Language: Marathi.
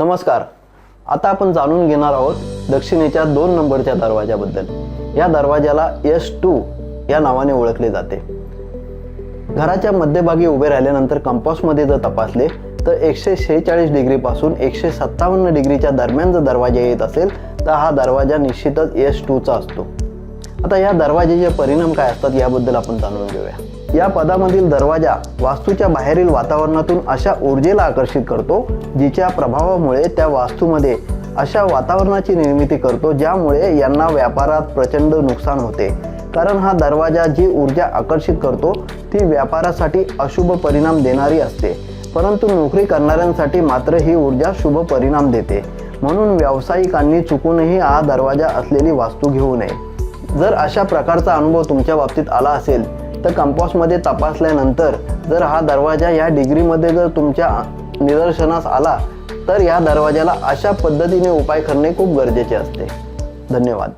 नमस्कार. आता आपण जाणून घेणार आहोत दक्षिणेच्या दोन नंबरच्या दरवाजाबद्दल या दरवाजाला एस टू या नावाने ओळखले जाते. घराच्या मध्यभागी उभे राहिल्यानंतर कंपासमध्ये जर तपासले तर एकशे शेहेचाळीस डिग्रीपासून एकशे सत्तावन्न डिग्रीच्या दरम्यान जर दरवाजा येत असेल तर हा दरवाजा निश्चितच एस टूचा असतो. आता या दरवाजेचे परिणाम काय असतात याबद्दल आपण जाणून घेऊया. या पदामधील दरवाजा वास्तूच्या बाहेरील वातावरणातून अशा ऊर्जेला आकर्षित करतो जिच्या प्रभावामुळे त्या वास्तूमध्ये अशा वातावरणाची निर्मिती करतो ज्यामुळे यांना व्यापारात प्रचंड नुकसान होते. कारण हा दरवाजा जी ऊर्जा आकर्षित करतो ती व्यापारासाठी अशुभ परिणाम देणारी असते. परंतु नोकरी करणाऱ्यांसाठी मात्र ही ऊर्जा शुभ परिणाम देते. म्हणून व्यावसायिकांनी चुकूनही हा दरवाजा असलेली वास्तू घेऊ नये. जर अशा प्रकारचा अनुभव तुमच्या बाबतीत आला असेल तर कंपॉसमध्ये तपासल्यानंतर जर हा दरवाजा या डिग्रीमध्ये जर तुमच्या निदर्शनास आला तर या दरवाजाला अशा पद्धतीने उपाय करणे खूप गरजेचे असते. धन्यवाद.